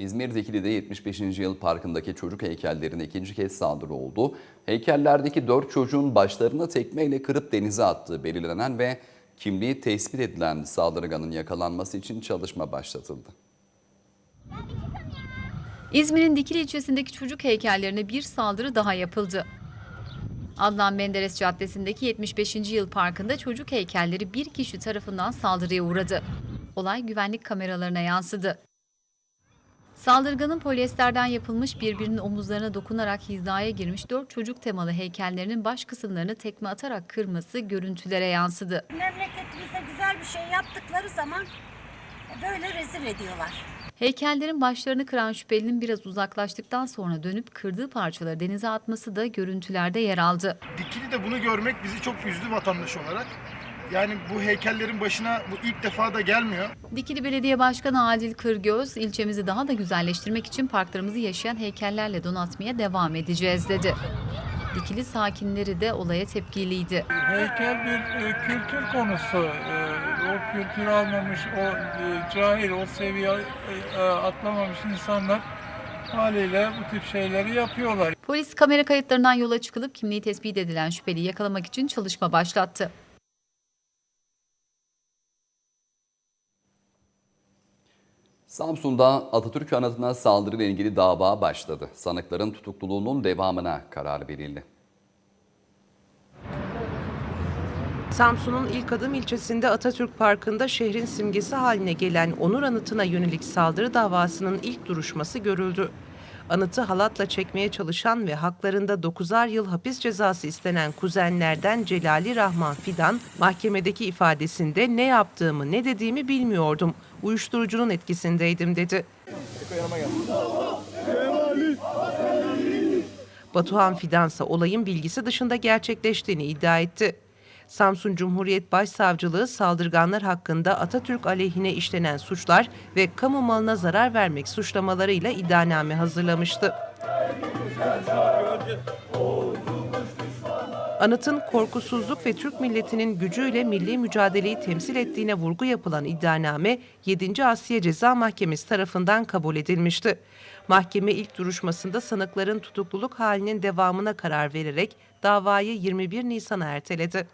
İzmir Dikili'de 75. yıl parkındaki çocuk heykellerine ikinci kez saldırı oldu. Heykellerdeki dört çocuğun başlarını tekmeyle kırıp denize attığı belirlenen ve kimliği tespit edilen saldırganın yakalanması için çalışma başlatıldı. İzmir'in Dikili ilçesindeki çocuk heykellerine bir saldırı daha yapıldı. Adnan Menderes Caddesi'ndeki 75. yıl parkında çocuk heykelleri bir kişi tarafından saldırıya uğradı. Olay güvenlik kameralarına yansıdı. Saldırganın polyesterden yapılmış birbirinin omuzlarına dokunarak hizaya girmiş dört çocuk temalı heykellerinin baş kısımlarını tekme atarak kırması görüntülere yansıdı. memleketimize güzel bir şey yaptıkları zaman böyle rezil ediyorlar. Heykellerin başlarını kıran şüphelinin biraz uzaklaştıktan sonra dönüp kırdığı parçaları denize atması da görüntülerde yer aldı. Dikili de bunu görmek bizi çok üzdü vatandaş olarak. Yani bu heykellerin başına bu ilk defa da gelmiyor. Dikili Belediye Başkanı Adil Kırgöz, ilçemizi daha da güzelleştirmek için parklarımızı yaşayan heykellerle donatmaya devam edeceğiz dedi. Dikili sakinleri de olaya tepkiliydi. Heykel bir e, kültür konusu. E, o kültürü almamış, o e, cahil, o seviye e, e, atlamamış insanlar haliyle bu tip şeyleri yapıyorlar. Polis kamera kayıtlarından yola çıkılıp kimliği tespit edilen şüpheliyi yakalamak için çalışma başlattı. Samsun'da Atatürk anıtına saldırıyla ilgili dava başladı. Sanıkların tutukluluğunun devamına karar verildi. Samsun'un ilk adım ilçesinde Atatürk Parkı'nda şehrin simgesi haline gelen Onur Anıtı'na yönelik saldırı davasının ilk duruşması görüldü. Anıtı halatla çekmeye çalışan ve haklarında 9'ar yıl hapis cezası istenen kuzenlerden Celali Rahman Fidan, mahkemedeki ifadesinde ne yaptığımı ne dediğimi bilmiyordum, uyuşturucunun etkisindeydim dedi. Batuhan Fidansa olayın bilgisi dışında gerçekleştiğini iddia etti. Samsun Cumhuriyet Başsavcılığı saldırganlar hakkında Atatürk aleyhine işlenen suçlar ve kamu malına zarar vermek suçlamalarıyla iddianame hazırlamıştı. Anıtın korkusuzluk ve Türk milletinin gücüyle milli mücadeleyi temsil ettiğine vurgu yapılan iddianame 7. Asya Ceza Mahkemesi tarafından kabul edilmişti. Mahkeme ilk duruşmasında sanıkların tutukluluk halinin devamına karar vererek davayı 21 Nisan'a erteledi.